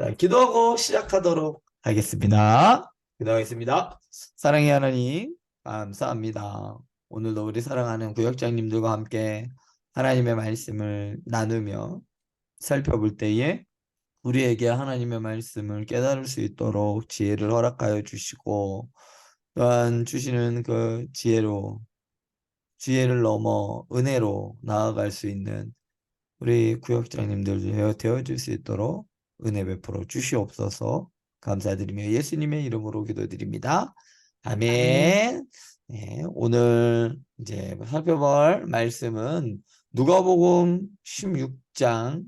자, 기도하고 시작하도록 하겠습니다. 기도하겠습니다. 사랑의 하나님, 감사합니다. 오늘도 우리 사랑하는 구역장님들과 함께 하나님의 말씀을 나누며 살펴볼 때에 우리에게 하나님의 말씀을 깨달을 수 있도록 지혜를 허락하여 주시고 또한 주시는 그 지혜로 지혜를 넘어 은혜로 나아갈 수 있는 우리 구역장님들 되어 되어줄 수 있도록 은혜 베풀어 주시옵소서 감사드리며 예수님의 이름으로 기도드립니다. 아멘. 네, 오늘 이제 살펴볼 말씀은 누가복음 16장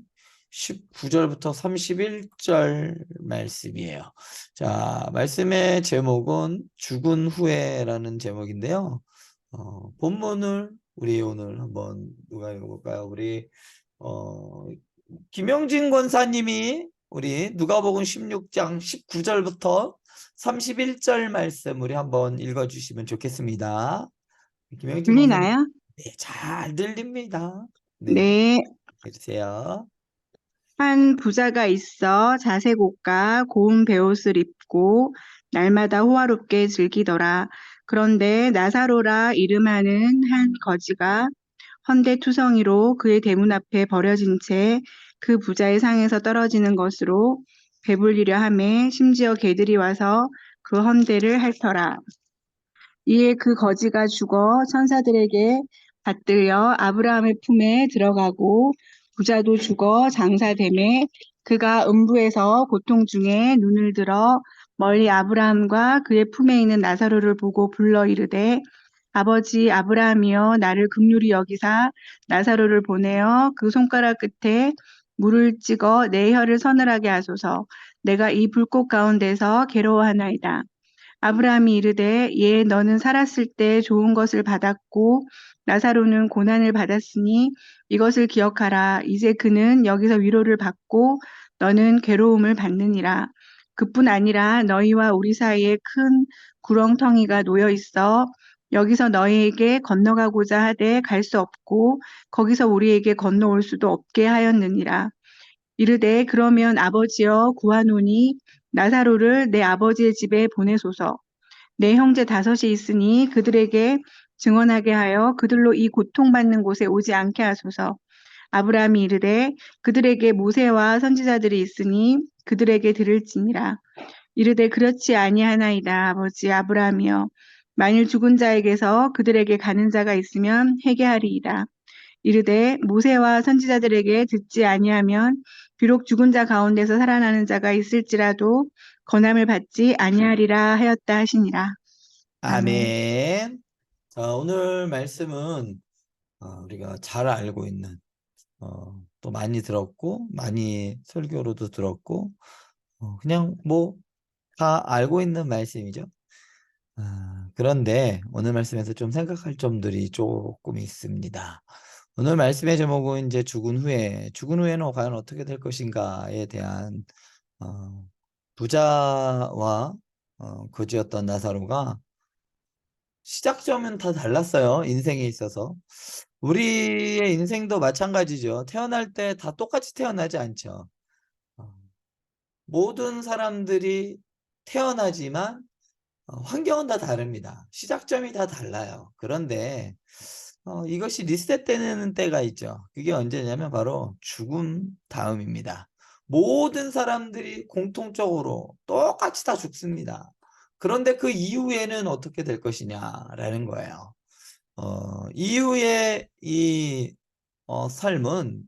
19절부터 31절 말씀이에요. 자, 말씀의 제목은 죽은 후에라는 제목인데요. 어, 본문을 우리 오늘 한번 누가 읽어볼까요? 우리 어, 김영진 권사님이 우리 누가복음 16장 19절부터 31절 말씀 우리 한번 읽어주시면 좋겠습니다. 들리나요? 네, 잘 들립니다. 네, 네. 해주세요. 한 부자가 있어 자색 옷과 고운 베옷을 입고 날마다 호화롭게 즐기더라. 그런데 나사로라 이름하는 한 거지가 헌데 투성이로 그의 대문 앞에 버려진 채 그 부자의 상에서 떨어지는 것으로 배불리려 하매 심지어 개들이 와서 그 헌데를 핥더라. 이에 그 거지가 죽어 천사들에게 받들려 아브라함의 품에 들어가고 부자도 죽어 장사됨에 그가 음부에서 고통 중에 눈을 들어 멀리 아브라함과 그의 품에 있는 나사로를 보고 불러 이르되 아버지 아브라함이여 나를 긍휼히 여기사 나사로를 보내어 그 손가락 끝에 물을 찍어 내 혀를 서늘하게 하소서. 내가 이 불꽃 가운데서 괴로워하나이다. 아브라함이 이르되 예 너는 살았을 때 좋은 것을 받았고 나사로는 고난을 받았으니 이것을 기억하라. 이제 그는 여기서 위로를 받고 너는 괴로움을 받느니라. 그뿐 아니라 너희와 우리 사이에 큰 구렁텅이가 놓여 있어 여기서 너희에게 건너가고자 하되 갈 수 없고 거기서 우리에게 건너올 수도 없게 하였느니라 이르되 그러면 아버지여 구하노니 나사로를 내 아버지의 집에 보내소서. 내 형제 다섯이 있으니 그들에게 증언하게 하여 그들로 이 고통받는 곳에 오지 않게 하소서. 아브라함이 이르되 그들에게 모세와 선지자들이 있으니 그들에게 들을지니라. 이르되 그렇지 아니하나이다 아버지 아브라함이여. 만일 죽은 자에게서 그들에게 가는 자가 있으면 회개하리이다. 이르되 모세와 선지자들에게 듣지 아니하면 비록 죽은 자 가운데서 살아나는 자가 있을지라도 권함을 받지 아니하리라 하였다 하시니라. 아멘. 자, 오늘 말씀은 어, 우리가 잘 알고 있는 어, 또 많이 들었고 많이 설교로도 들었고 어, 그냥 뭐 다 알고 있는 말씀이죠. 아, 그런데 오늘 말씀에서 좀 생각할 점들이 조금 있습니다. 오늘 말씀의 제목은 이제 죽은 후에 죽은 후에는 과연 어떻게 될 것인가에 대한 어, 부자와 어, 거지였던 나사로가 시작점은 다 달랐어요. 인생에 있어서. 우리의 인생도 마찬가지죠. 태어날 때 다 똑같이 태어나지 않죠. 어, 모든 사람들이 태어나지만 어, 환경은 다 다릅니다. 시작점이 다 달라요. 그런데 어, 이것이 리셋되는 때가 있죠. 그게 언제냐면 바로 죽음 다음입니다. 모든 사람들이 공통적으로 똑같이 다 죽습니다. 그런데 그 이후에는 어떻게 될 것이냐라는 거예요. 어, 이후에 이 어, 삶은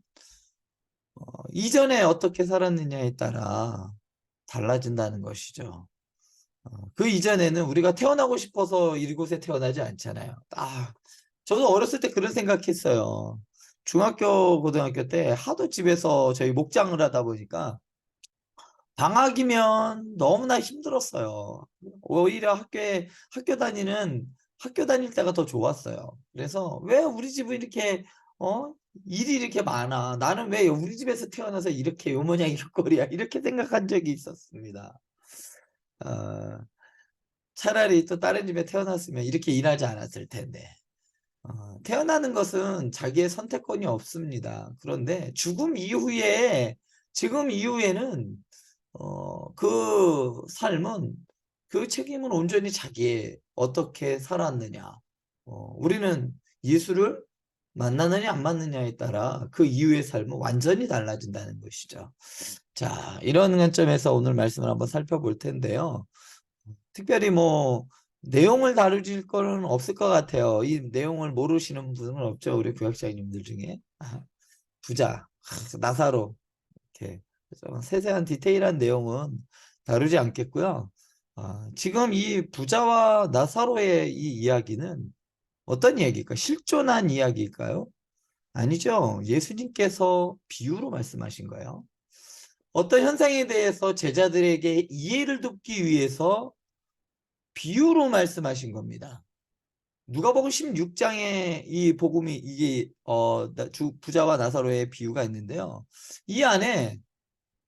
어, 이전에 어떻게 살았느냐에 따라 달라진다는 것이죠. 어, 그 이전에는 우리가 태어나고 싶어서 이곳에 태어나지 않잖아요. 아, 저도 어렸을 때 그런 생각했어요. 중학교, 고등학교 때 하도 집에서 저희 목장을 하다 보니까 방학이면 너무나 힘들었어요. 오히려 학교에 학교 다니는 학교 다닐 때가 더 좋았어요. 그래서 왜 우리 집은 이렇게 어 일이 이렇게 많아? 나는 왜 우리 집에서 태어나서 이렇게 요 모양이 요 꼴이야? 이렇게 생각한 적이 있었습니다. 어, 차라리 또 다른 집에 태어났으면 이렇게 일하지 않았을 텐데. 어, 태어나는 것은 자기의 선택권이 없습니다. 그런데 죽음 이후에, 지금 이후에는 어, 그 삶은 그 책임은 온전히 자기의 어떻게 살았느냐. 어, 우리는 예수를 만나느냐 안 만나느냐에 따라 그 이후의 삶은 완전히 달라진다는 것이죠. 자, 이런 관점에서 오늘 말씀을 한번 살펴볼 텐데요. 특별히 뭐 내용을 다루질 거는 없을 것 같아요. 이 내용을 모르시는 분은 없죠. 우리 교학자님들 중에. 아, 부자, 아, 나사로 이렇게 세세한 디테일한 내용은 다루지 않겠고요. 아, 지금 이 부자와 나사로의 이 이야기는 어떤 이야기일까요? 실존한 이야기일까요? 아니죠. 예수님께서 비유로 말씀하신 거예요. 어떤 현상에 대해서 제자들에게 이해를 돕기 위해서 비유로 말씀하신 겁니다. 누가복음 16장에 이 복음이 이게 어 부자와 나사로의 비유가 있는데요. 이 안에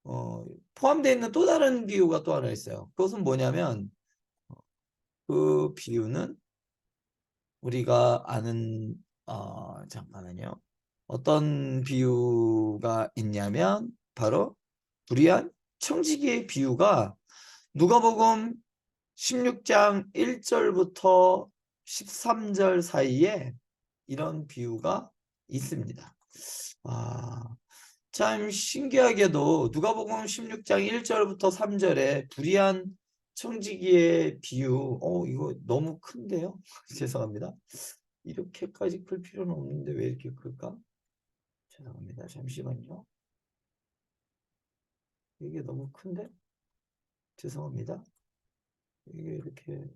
어 포함되어 있는 또 다른 비유가 또 하나 있어요. 그것은 뭐냐면 어, 그 비유는 우리가 아는 어 잠깐만요. 어떤 비유가 있냐면 바로 불의한 청지기의 비유가 누가복음 16장 1절부터 13절 사이에 이런 비유가 있습니다. 아, 참 신기하게도 누가복음 16장 1절부터 3절에 불의한 청지기의 비유, 어, 이거 너무 큰데요? 죄송합니다. 이렇게까지 클 필요는 없는데 왜 이렇게 클까? 죄송합니다. 잠시만요. 이게 너무 큰데? 죄송합니다. 이게 이렇게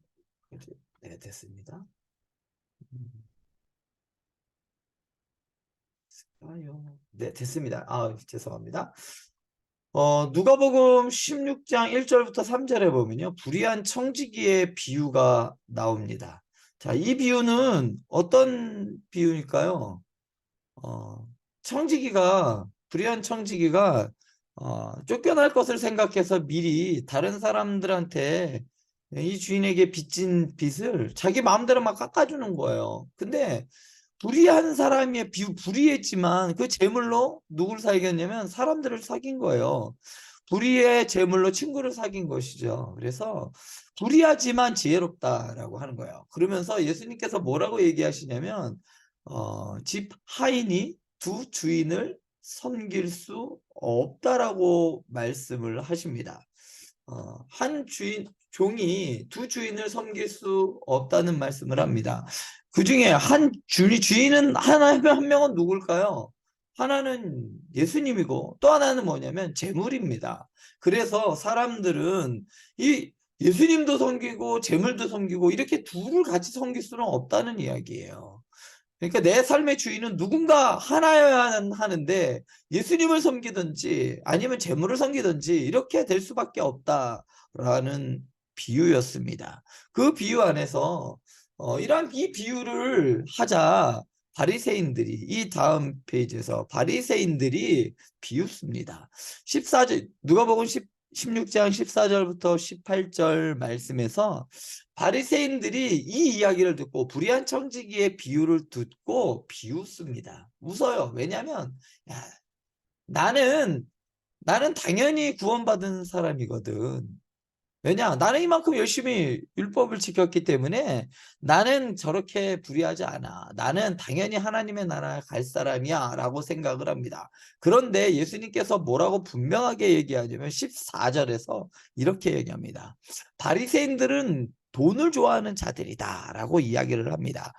이제 네 됐습니다. 음. 아요. 네 됐습니다. 아 죄송합니다. 어 누가복음 16장 1절부터 3절에 보면요 불의한 청지기의 비유가 나옵니다. 자, 이 비유는 어떤 비유일까요? 어, 청지기가 불의한 청지기가 어, 쫓겨날 것을 생각해서 미리 다른 사람들한테 이 주인에게 빚진 빚을 자기 마음대로 막 깎아주는 거예요. 근데 불의한 사람이 불의했지만 그 재물로 누구를 사귀었냐면 사람들을 사귄 거예요. 불의의 재물로 친구를 사귄 것이죠. 그래서 불의하지만 지혜롭다라고 하는 거예요. 그러면서 예수님께서 뭐라고 얘기하시냐면 어, 집 하인이 두 주인을 섬길 수 없다라고 말씀을 하십니다. 어, 한 주인 종이 두 주인을 섬길 수 없다는 말씀을 합니다. 그 중에 한 주인 주인은 하나 한 명은 누굴까요? 하나는 예수님이고 또 하나는 뭐냐면 재물입니다. 그래서 사람들은 이 예수님도 섬기고 재물도 섬기고 이렇게 둘을 같이 섬길 수는 없다는 이야기예요. 그러니까 내 삶의 주인은 누군가 하나여야 하는데 예수님을 섬기든지 아니면 재물을 섬기든지 이렇게 될 수밖에 없다라는 비유였습니다. 그 비유 안에서 어, 이러한 이 비유를 하자 바리새인들이 이 다음 페이지에서 바리새인들이 비웃습니다. 14절 누가복음 10, 16장 14절부터 18절 말씀에서 바리새인들이 이 이야기를 듣고 불의한 청지기의 비유를 듣고 비웃습니다. 웃어요. 왜냐하면 야, 나는 나는 당연히 구원받은 사람이거든. 왜냐? 나는 이만큼 열심히 율법을 지켰기 때문에 나는 저렇게 불의하지 않아. 나는 당연히 하나님의 나라에 갈 사람이야 라고 생각을 합니다. 그런데 예수님께서 뭐라고 분명하게 얘기하냐면 14절에서 이렇게 얘기합니다. 바리새인들은 돈을 좋아하는 자들이다 라고 이야기를 합니다.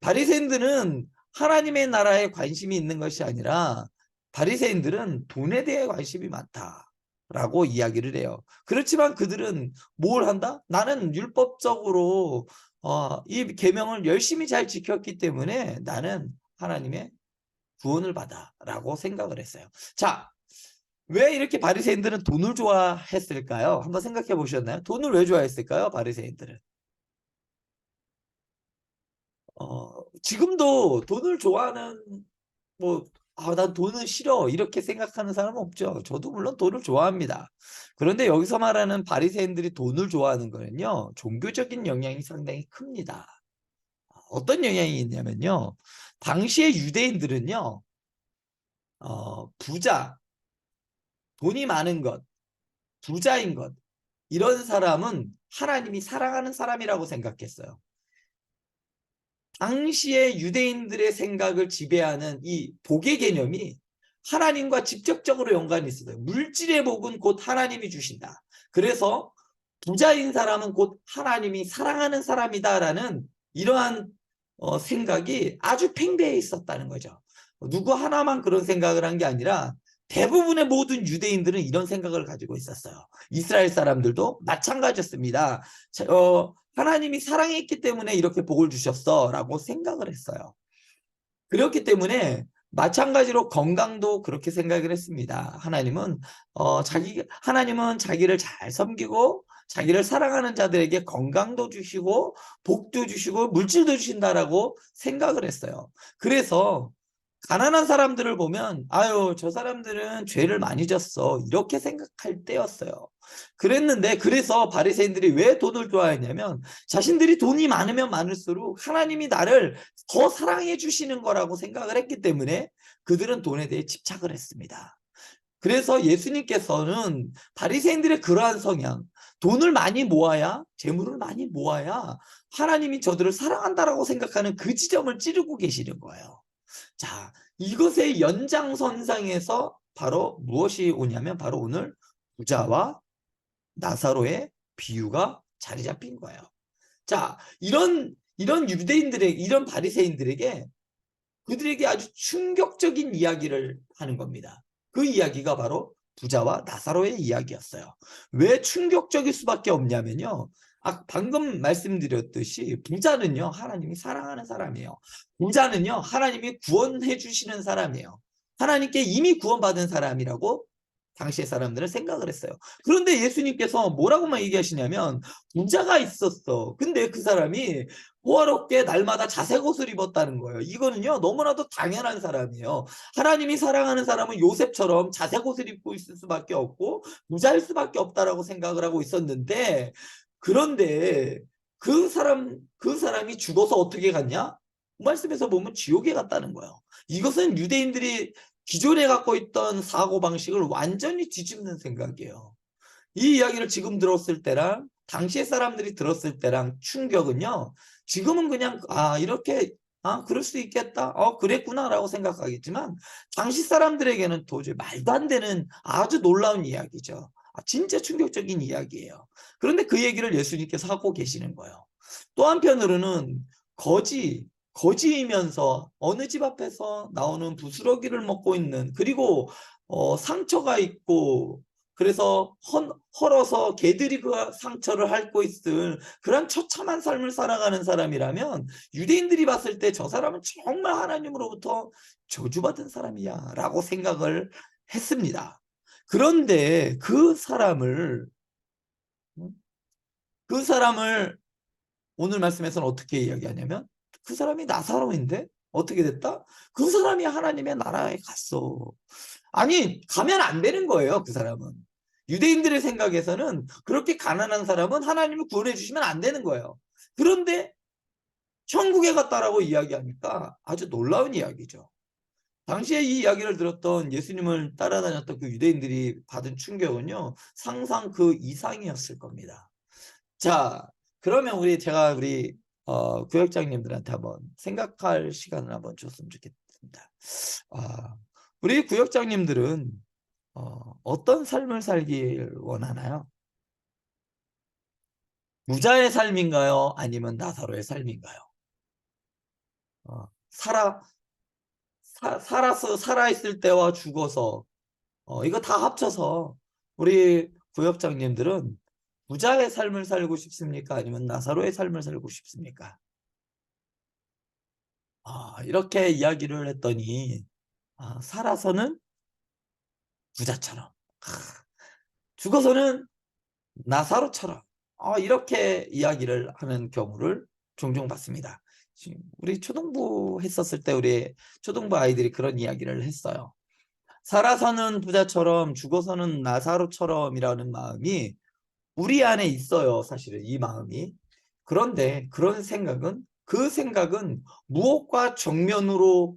바리새인들은 하나님의 나라에 관심이 있는 것이 아니라 바리새인들은 돈에 대해 관심이 많다. 라고 이야기를 해요. 그렇지만 그들은 뭘 한다? 나는 율법적으로 어, 이 계명을 열심히 잘 지켰기 때문에 나는 하나님의 구원을 받아 라고 생각을 했어요. 자, 왜 이렇게 바리새인들은 돈을 좋아했을까요? 한번 생각해 보셨나요? 돈을 왜 좋아했을까요? 바리새인들은. 어, 지금도 돈을 좋아하는 뭐 아, 난 돈은 싫어. 이렇게 생각하는 사람은 없죠. 저도 물론 돈을 좋아합니다. 그런데 여기서 말하는 바리새인들이 돈을 좋아하는 거는요. 종교적인 영향이 상당히 큽니다. 어떤 영향이 있냐면요. 당시의 유대인들은요. 어, 부자, 돈이 많은 것, 부자인 것 이런 사람은 하나님이 사랑하는 사람이라고 생각했어요. 당시의 유대인들의 생각을 지배하는 이 복의 개념이 하나님과 직접적으로 연관이 있어요. 물질의 복은 곧 하나님이 주신다. 그래서 부자인 사람은 곧 하나님이 사랑하는 사람이다라는 이러한 어, 생각이 아주 팽배해 있었다는 거죠. 누구 하나만 그런 생각을 한 게 아니라 대부분의 모든 유대인들은 이런 생각을 가지고 있었어요. 이스라엘 사람들도 마찬가지였습니다. 자, 어, 하나님이 사랑했기 때문에 이렇게 복을 주셨어 라고 생각을 했어요. 그렇기 때문에 마찬가지로 건강도 그렇게 생각을 했습니다. 하나님은 어, 자기 하나님은 자기를 잘 섬기고 자기를 사랑하는 자들에게 건강도 주시고 복도 주시고 물질도 주신다라고 생각을 했어요. 그래서 가난한 사람들을 보면 아유 저 사람들은 죄를 많이 졌어 이렇게 생각할 때였어요. 그랬는데 그래서 바리새인들이 왜 돈을 좋아했냐면 자신들이 돈이 많으면 많을수록 하나님이 나를 더 사랑해 주시는 거라고 생각을 했기 때문에 그들은 돈에 대해 집착을 했습니다. 그래서 예수님께서는 바리새인들의 그러한 성향, 돈을 많이 모아야 재물을 많이 모아야 하나님이 저들을 사랑한다라고 생각하는 그 지점을 찌르고 계시는 거예요. 자, 이것의 연장선상에서 바로 무엇이 오냐면 바로 오늘 부자와 나사로의 비유가 자리 잡힌 거예요. 자, 이런 이런 유대인들에게 이런 바리새인들에게 그들에게 아주 충격적인 이야기를 하는 겁니다. 그 이야기가 바로 부자와 나사로의 이야기였어요. 왜 충격적일 수밖에 없냐면요. 아, 방금 말씀드렸듯이 부자는요 하나님이 사랑하는 사람이에요. 부자는요 하나님이 구원해 주시는 사람이에요. 하나님께 이미 구원받은 사람이라고 당시의 사람들은 생각을 했어요. 그런데 예수님께서 뭐라고만 얘기하시냐면 부자가 있었어. 근데 그 사람이 호화롭게 날마다 자색 옷을 입었다는 거예요. 이거는요 너무나도 당연한 사람이에요. 하나님이 사랑하는 사람은 요셉처럼 자색 옷을 입고 있을 수밖에 없고 부자일 수밖에 없다라고 생각을 하고 있었는데 그런데 그 사람 그 사람이 죽어서 어떻게 갔냐? 말씀에서 보면 지옥에 갔다는 거예요. 이것은 유대인들이 기존에 갖고 있던 사고 방식을 완전히 뒤집는 생각이에요. 이 이야기를 지금 들었을 때랑 당시의 사람들이 들었을 때랑 충격은요. 지금은 그냥 아 이렇게 아 그럴 수 있겠다. 어 그랬구나라고 생각하겠지만 당시 사람들에게는 도저히 말도 안 되는 아주 놀라운 이야기죠. 아, 진짜 충격적인 이야기예요. 그런데 그 얘기를 예수님께서 하고 계시는 거예요. 또 한편으로는 거지 거지이면서 어느 집 앞에서 나오는 부스러기를 먹고 있는 그리고 어, 상처가 있고 그래서 헌, 헐어서 개들이 그 상처를 핥고 있을 그런 처참한 삶을 살아가는 사람이라면 유대인들이 봤을 때 저 사람은 정말 하나님으로부터 저주받은 사람이야 라고 생각을 했습니다. 그런데 그 사람을 그 사람을 오늘 말씀에서는 어떻게 이야기하냐면 그 사람이 나사로인데 어떻게 됐다? 그 사람이 하나님의 나라에 갔어. 아니 가면 안 되는 거예요. 그 사람은. 유대인들의 생각에서는 그렇게 가난한 사람은 하나님을 구원해 주시면 안 되는 거예요. 그런데 천국에 갔다라고 이야기하니까 아주 놀라운 이야기죠. 당시에 이 이야기를 들었던 예수님을 따라다녔던 그 유대인들이 받은 충격은요. 상상 그 이상이었을 겁니다. 자, 그러면 우리 제가 우리 어, 구역장님들한테 한번 생각할 시간을 한번 줬으면 좋겠습니다. 아, 우리 구역장님들은 어, 어떤 삶을 살길 원하나요? 부자의 삶인가요? 아니면 나사로의 삶인가요? 어, 살아 사, 살아서 살아있을 때와 죽어서 어, 이거 다 합쳐서 우리 구역장님들은 부자의 삶을 살고 싶습니까? 아니면 나사로의 삶을 살고 싶습니까? 아, 이렇게 이야기를 했더니 아, 살아서는 부자처럼 아, 죽어서는 나사로처럼 아, 이렇게 이야기를 하는 경우를 종종 봤습니다. 우리 초등부 했었을 때 우리 초등부 아이들이 그런 이야기를 했어요. 살아서는 부자처럼 죽어서는 나사로처럼이라는 마음이 우리 안에 있어요. 사실은 이 마음이. 그런데 그런 생각은 그 생각은 무엇과 정면으로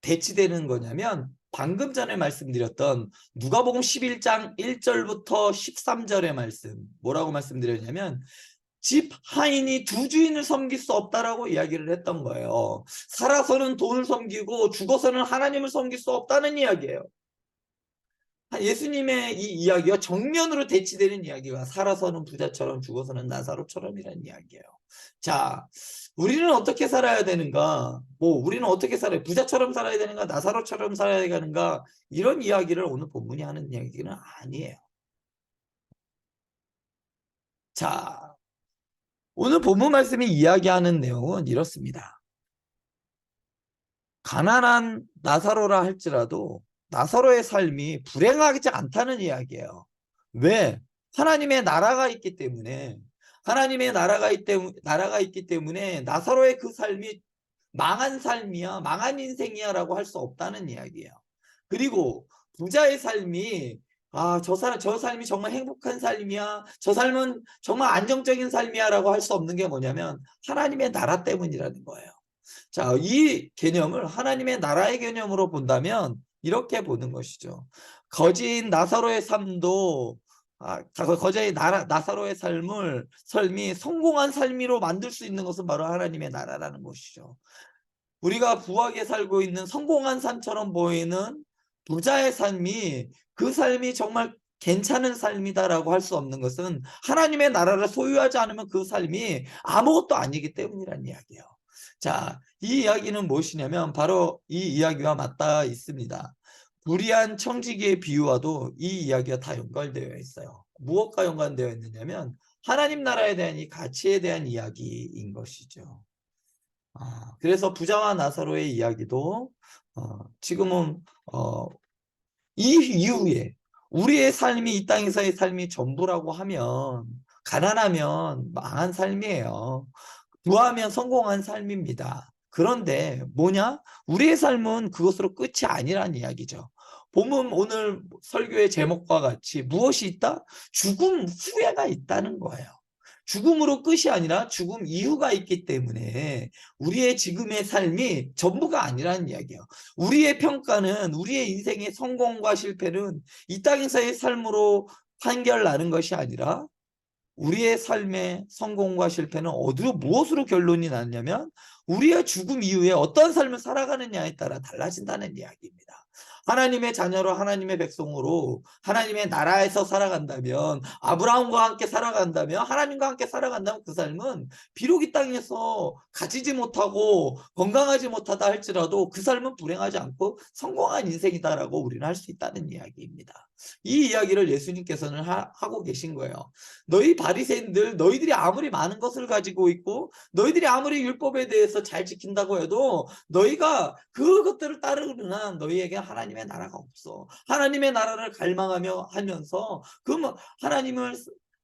대치되는 거냐면 방금 전에 말씀드렸던 누가복음 11장 1절부터 13절의 말씀 뭐라고 말씀드렸냐면 집 하인이 두 주인을 섬길 수 없다라고 이야기를 했던 거예요. 살아서는 돈을 섬기고 죽어서는 하나님을 섬길 수 없다는 이야기예요. 예수님의 이 이야기와 정면으로 대치되는 이야기가 살아서는 부자처럼 죽어서는 나사로처럼이라는 이야기예요. 자, 우리는 어떻게 살아야 되는가? 뭐 우리는 어떻게 살아야 부자처럼 살아야 되는가? 나사로처럼 살아야 되는가? 이런 이야기를 오늘 본문이 하는 이야기는 아니에요. 자, 오늘 본문 말씀이 이야기하는 내용은 이렇습니다. 가난한 나사로라 할지라도 나사로의 삶이 불행하지 않다는 이야기예요. 왜? 하나님의 나라가 있기 때문에 하나님의 나라가, 있, 나라가 있기 때문에 나사로의 그 삶이 망한 삶이야, 망한 인생이야 라고 할 수 없다는 이야기예요. 그리고 부자의 삶이 아, 저 사람, 저 삶이 정말 행복한 삶이야. 저 삶은 정말 안정적인 삶이야 라고 할 수 없는 게 뭐냐면 하나님의 나라 때문이라는 거예요. 자, 이 개념을 하나님의 나라의 개념으로 본다면 이렇게 보는 것이죠. 거지인 나사로의 삶도 아, 거저의 나라, 나사로의 삶을 삶이 성공한 삶으로 만들 수 있는 것은 바로 하나님의 나라라는 것이죠. 우리가 부하게 살고 있는 성공한 삶처럼 보이는 부자의 삶이 그 삶이 정말 괜찮은 삶이다라고 할 수 없는 것은 하나님의 나라를 소유하지 않으면 그 삶이 아무것도 아니기 때문이라는 이야기예요. 자, 이 이야기는 무엇이냐면 바로 이 이야기와 맞닿아 있습니다. 불의한 청지기의 비유와도 이 이야기가 다 연관되어 있어요. 무엇과 연관되어 있느냐면 하나님 나라에 대한 이 가치에 대한 이야기인 것이죠. 아, 그래서 부자와 나사로의 이야기도 어, 지금은 어, 이 이후에 우리의 삶이 이 땅에서의 삶이 전부라고 하면 가난하면 망한 삶이에요. 부하면 성공한 삶입니다. 그런데 뭐냐? 우리의 삶은 그것으로 끝이 아니란 이야기죠. 본문 오늘 설교의 제목과 같이 무엇이 있다? 죽음 후에가 있다는 거예요. 죽음으로 끝이 아니라 죽음 이후가 있기 때문에 우리의 지금의 삶이 전부가 아니라는 이야기예요. 우리의 평가는 우리의 인생의 성공과 실패는 이 땅에서의 삶으로 판결나는 것이 아니라 우리의 삶의 성공과 실패는 어디로 무엇으로 결론이 났냐면 우리의 죽음 이후에 어떤 삶을 살아가느냐에 따라 달라진다는 이야기입니다. 하나님의 자녀로 하나님의 백성으로 하나님의 나라에서 살아간다면 아브라함과 함께 살아간다면 하나님과 함께 살아간다면 그 삶은 비록 이 땅에서 가지지 못하고 건강하지 못하다 할지라도 그 삶은 불행하지 않고 성공한 인생이다라고 우리는 할 수 있다는 이야기입니다. 이 이야기를 예수님께서는 하, 고 계신 거예요. 너희 바리새인들 너희들이 아무리 많은 것을 가지고 있고 너희들이 아무리 율법에 대해서 잘 지킨다고 해도 너희가 그것들을 따르는 한 너희에게 하나님의 나라가 없어. 하나님의 나라를 갈망하며 하면서 그뭐 하나님을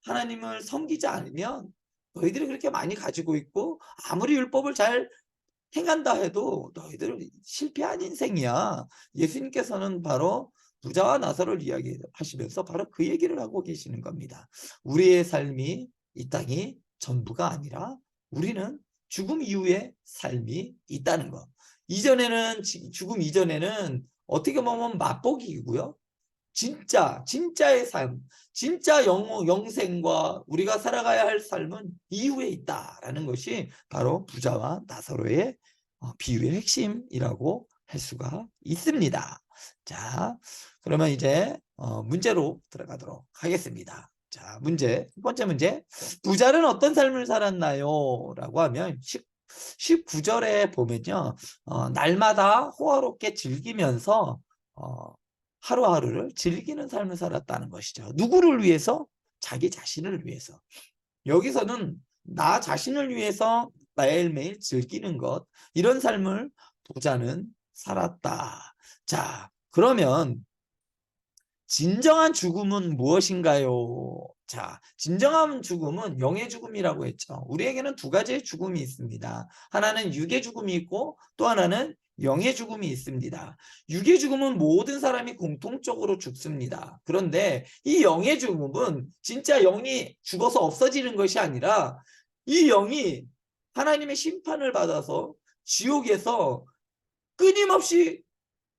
하나님을 섬기지 않으면 너희들이 그렇게 많이 가지고 있고 아무리 율법을 잘 행한다 해도 너희들은 실패한 인생이야. 예수님께서는 바로 부자와 나사로를 이야기하시면서 바로 그 얘기를 하고 계시는 겁니다. 우리의 삶이 이 땅이 전부가 아니라 우리는 죽음 이후의 삶이 있다는 것. 이전에는 죽음 이전에는 어떻게 보면 맛보기이고요. 진짜 진짜의 삶, 진짜 영, 영생과 우리가 살아가야 할 삶은 이후에 있다라는 것이 바로 부자와 나사로의 어, 비유의 핵심이라고 할 수가 있습니다. 자, 그러면 이제 어, 문제로 들어가도록 하겠습니다. 자, 문제. 첫 번째 문제. 부자는 어떤 삶을 살았나요? 라고 하면 10, 19절에 보면요. 어, 날마다 호화롭게 즐기면서 어, 하루하루를 즐기는 삶을 살았다는 것이죠. 누구를 위해서? 자기 자신을 위해서. 여기서는 나 자신을 위해서 매일매일 즐기는 것. 이런 삶을 부자는 살았다. 자, 그러면 진정한 죽음은 무엇인가요? 자, 진정한 죽음은 영의 죽음이라고 했죠. 우리에게는 두 가지의 죽음이 있습니다. 하나는 육의 죽음이 있고 또 하나는 영의 죽음이 있습니다. 육의 죽음은 모든 사람이 공통적으로 죽습니다. 그런데 이 영의 죽음은 진짜 영이 죽어서 없어지는 것이 아니라 이 영이 하나님의 심판을 받아서 지옥에서 끊임없이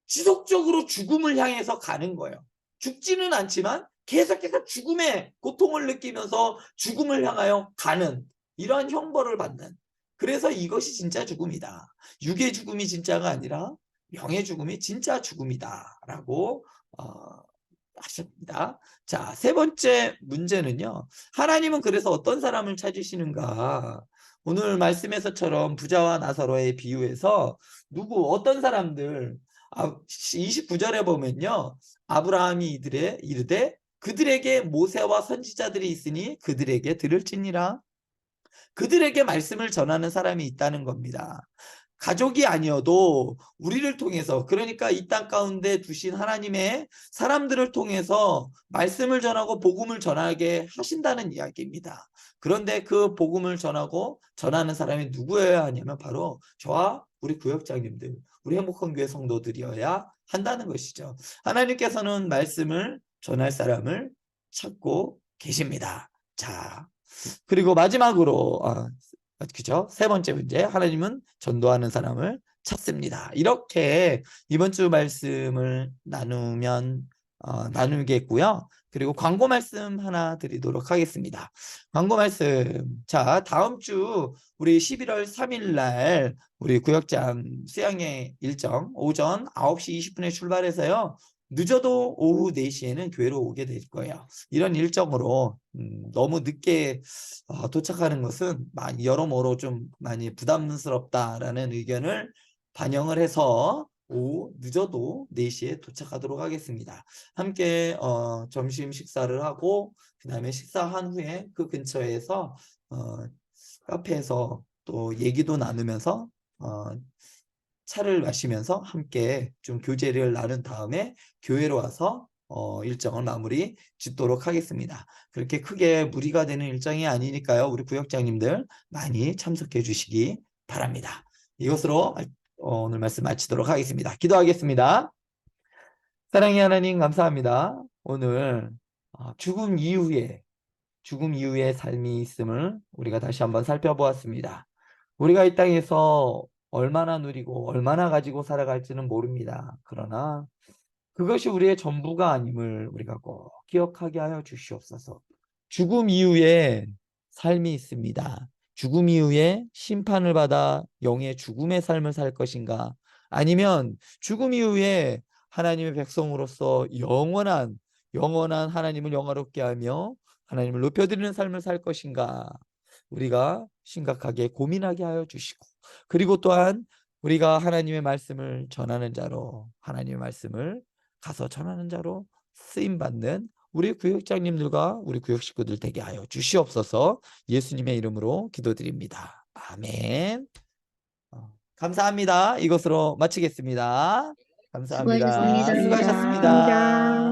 지속적으로 죽음을 향해서 가는 거예요. 죽지는 않지만 계속해서 죽음의 고통을 느끼면서 죽음을 향하여 가는 이러한 형벌을 받는 그래서 이것이 진짜 죽음이다. 육의 죽음이 진짜가 아니라 영의 죽음이 진짜 죽음이다 라고 어, 하십니다. 자, 세 번째 문제는요. 하나님은 그래서 어떤 사람을 찾으시는가? 오늘 말씀에서처럼 부자와 나사로의 비유에서 누구 어떤 사람들 아, 29절에 보면요. 아브라함이 이들의 이르되 그들에게 모세와 선지자들이 있으니 그들에게 들을지니라. 그들에게 말씀을 전하는 사람이 있다는 겁니다. 가족이 아니어도 우리를 통해서 그러니까 이 땅 가운데 두신 하나님의 사람들을 통해서 말씀을 전하고 복음을 전하게 하신다는 이야기입니다. 그런데 그 복음을 전하고 전하는 사람이 누구여야 하냐면 바로 저와 우리 구역장님들, 우리 행복한 교회 성도들이어야 한다는 것이죠. 하나님께서는 말씀을 전할 사람을 찾고 계십니다. 자, 그리고 마지막으로 아, 그죠? 세 번째 문제. 하나님은 전도하는 사람을 찾습니다. 이렇게 이번 주 말씀을 나누면 어, 나누겠고요. 그리고 광고 말씀 하나 드리도록 하겠습니다. 광고 말씀. 자, 다음 주 우리 11월 3일 날 우리 구역장 수양의 일정 오전 9시 20분에 출발해서요. 늦어도 오후 4시에는 교회로 오게 될 거예요. 이런 일정으로 음, 너무 늦게 어, 도착하는 것은 많이 여러모로 좀 많이 부담스럽다라는 의견을 반영을 해서 오후 늦어도 4시에 도착하도록 하겠습니다. 함께 어, 점심 식사를 하고 그 다음에 식사한 후에 그 근처에서 어, 카페에서 또 얘기도 나누면서 어, 차를 마시면서 함께 좀 교제를 나눈 다음에 교회로 와서 어, 일정을 마무리 짓도록 하겠습니다. 그렇게 크게 무리가 되는 일정이 아니니까요. 우리 구역장님들 많이 참석해 주시기 바랍니다. 이것으로 어, 오늘 말씀 마치도록 하겠습니다. 기도하겠습니다. 사랑의 하나님 감사합니다. 오늘 어, 죽음 이후에 죽음 이후의 삶이 있음을 우리가 다시 한번 살펴보았습니다. 우리가 이 땅에서 얼마나 누리고 얼마나 가지고 살아갈지는 모릅니다. 그러나 그것이 우리의 전부가 아님을 우리가 꼭 기억하게 하여 주시옵소서. 죽음 이후에 삶이 있습니다. 죽음 이후에 심판을 받아 영의 죽음의 삶을 살 것인가? 아니면 죽음 이후에 하나님의 백성으로서 영원한 영원한 하나님을 영화롭게 하며 하나님을 높여드리는 삶을 살 것인가? 우리가 심각하게 고민하게 하여 주시고 그리고 또한 우리가 하나님의 말씀을 전하는 자로 하나님의 말씀을 가서 전하는 자로 쓰임 받는 우리 구역장님들과 우리 구역 식구들 되게 하여 주시옵소서. 예수님의 이름으로 기도드립니다. 아멘. 어, 감사합니다. 이것으로 마치겠습니다. 감사합니다. 수고하셨습니다. 수고하셨습니다. 감사합니다.